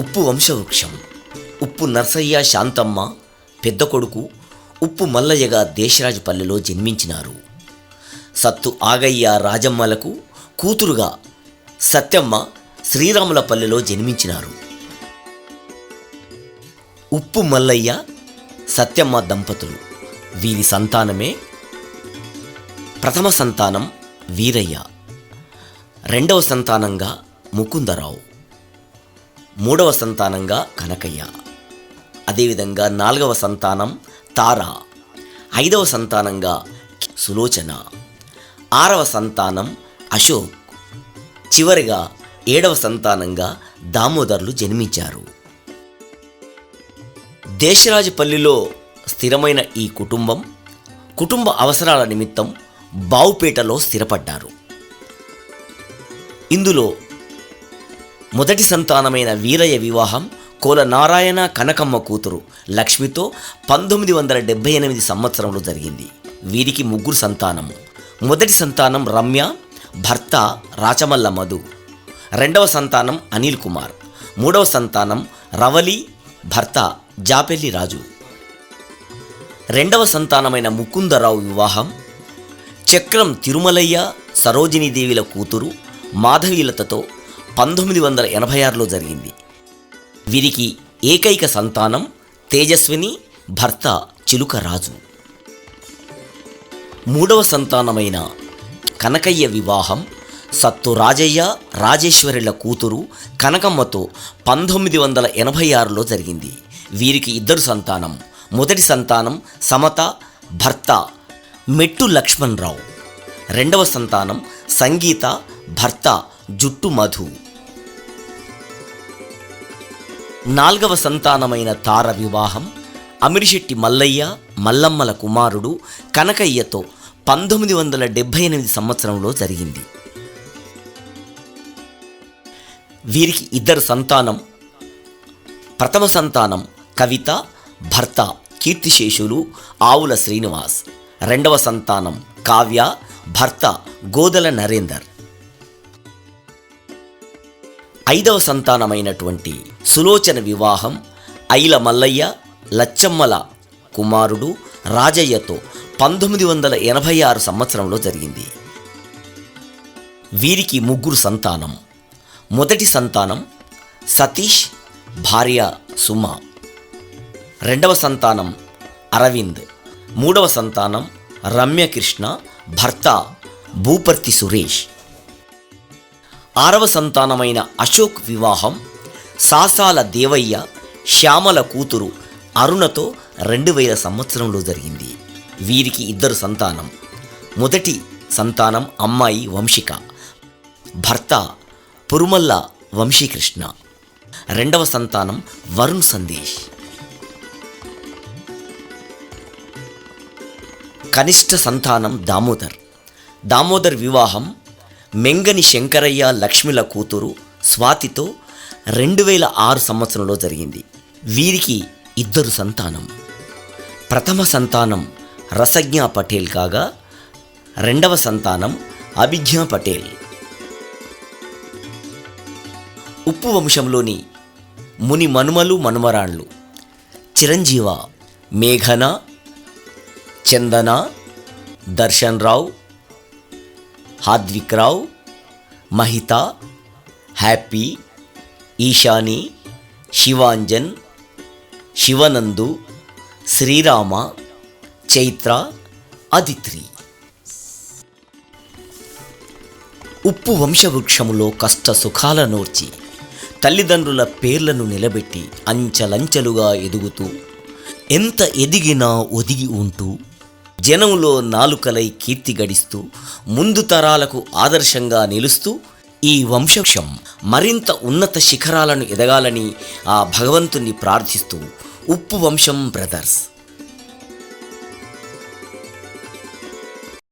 ఉప్పు వంశవృక్షం. ఉప్పు నర్సయ్య శాంతమ్మ పెద్ద కొడుకు ఉప్పు మల్లయ్యగా దేశరాజుపల్లెలో జన్మించినారు. సత్తు ఆగయ్య రాజమ్మలకు కూతురుగా సత్యమ్మ శ్రీరాములపల్లెలో జన్మించినారు. ఉప్పు మల్లయ్య సత్యమ్మ దంపతులు. వీరి సంతానమే ప్రథమ సంతానం వీరయ్య. రెండవ సంతానంగా ముకుందరావు. మూడవ సంతానంగా కనకయ్య. అదేవిధంగా నాలుగవ సంతానం తార. ఐదవ సంతానంగా సులోచన. ఆరవ సంతానం అశోక్. చివరిగా ఏడవ సంతానంగా దామోదర్లు జన్మించారు. దేశరాజపల్లిలో స్థిరమైన ఈ కుటుంబం కుటుంబ అవసరాల నిమిత్తం బావుపేటలో స్థిరపడ్డారు. ఇందులో మొదటి సంతానమైన వీరయ్య వివాహం కోల నారాయణ కనకమ్మ కూతురు లక్ష్మితో పంతొమ్మిది వందల డెబ్బై ఎనిమిది సంవత్సరంలో జరిగింది. వీరికి ముగ్గురు సంతానం మొదటి సంతానం రమ్య భర్త రాచమల్ల మధు. రెండవ సంతానం అనిల్ కుమార్. మూడవ సంతానం రవలి భర్త జాపెల్లి రాజు. రెండవ సంతానమైన ముకుందరావు వివాహం చక్రం తిరుమలయ్య సరోజినీదేవిల కూతురు మాధవీలతతో పంతొమ్మిది వందల ఎనభై ఆరులో జరిగింది. వీరికి ఏకైక సంతానం తేజస్విని భర్త చిలుక రాజు మూడవ సంతానమైన కనకయ్య వివాహం సత్తు రాజయ్య రాజేశ్వరుల కూతురు కనకమ్మతో పంతొమ్మిది వందల ఎనభై ఆరులో జరిగింది. వీరికి ఇద్దరు సంతానం మొదటి సంతానం సమత భర్త మెట్టు లక్ష్మణరావు. రెండవ సంతానం సంగీత భర్త జుట్టు మధు. నాల్గవ సంతానమైన తార వివాహం అమిరిశెట్టి మల్లయ్య మల్లమ్మల కుమారుడు కనకయ్యతో పంతొమ్మిది వందల డెబ్భై ఎనిమిది సంవత్సరంలో జరిగింది. వీరికి ఇద్దరు సంతానం ప్రథమ సంతానం కవిత భర్త కీర్తిశేషులు ఆవుల శ్రీనివాస్. రెండవ సంతానం కావ్య భర్త గోదల నరేందర్. ఐదవ సంతానమైనటువంటి సులోచన వివాహం ఐల మల్లయ్య లచ్చమ్మల కుమారుడు రాజయ్యతో పంతొమ్మిది వందల ఎనభై ఆరు సంవత్సరంలో జరిగింది. వీరికి ముగ్గురు సంతానం. మొదటి సంతానం సతీష్ భార్య సుమ. రెండవ సంతానం అరవింద్. మూడవ సంతానం రమ్యకృష్ణ భర్త భూపర్తి సురేష్. ఆరవ సంతానమైన అశోక్ వివాహం సాసాల దేవయ్య శ్యామల కూతురు అరుణతో రెండు వేల సంవత్సరంలో జరిగింది. వీరికి ఇద్దరు సంతానం. మొదటి సంతానం అమ్మాయి వంశిక భర్త పురుమల్ల వంశీకృష్ణ. రెండవ సంతానం వరుణ్ సందేశ్. కనిష్ట సంతానం దామోదర్. దామోదర్ వివాహం మెంగని శంకరయ్య లక్ష్మిల కూతురు స్వాతితో రెండు వేల ఆరు సంవత్సరంలో జరిగింది. వీరికి ఇద్దరు సంతానం. ప్రథమ సంతానం రసజ్ఞా పటేల్ కాగా రెండవ సంతానం అభిజ్ఞా పటేల్. ఉప్పు వంశంలోని ముని మనుమలు మనుమరాళ్ళు చిరంజీవ మేఘన చందన దర్శన్ రావు హాద్విక్ రావ్ మహిత హ్యాపీ ఈశాని శివాంజన్ శివనందు శ్రీరామ చైత్ర అదిత్రి. ఉప్పు వంశవృక్షములో కష్ట సుఖాల నోర్చి తల్లిదండ్రుల పేర్లను నిలబెట్టి అంచలంచెలుగా ఎదుగుతూ ఎంత ఎదిగినా ఒదిగి ఉంటూ జనంలో నాలుకలై కీర్తి గడిస్తూ ముందు తరాలకు ఆదర్శంగా నిలుస్తూ ఈ వంశక్షం మరింత ఉన్నత శిఖరాలను ఎదగాలని ఆ భగవంతుణ్ణి ప్రార్థిస్తూ ఉప్పు వంశం బ్రదర్స్.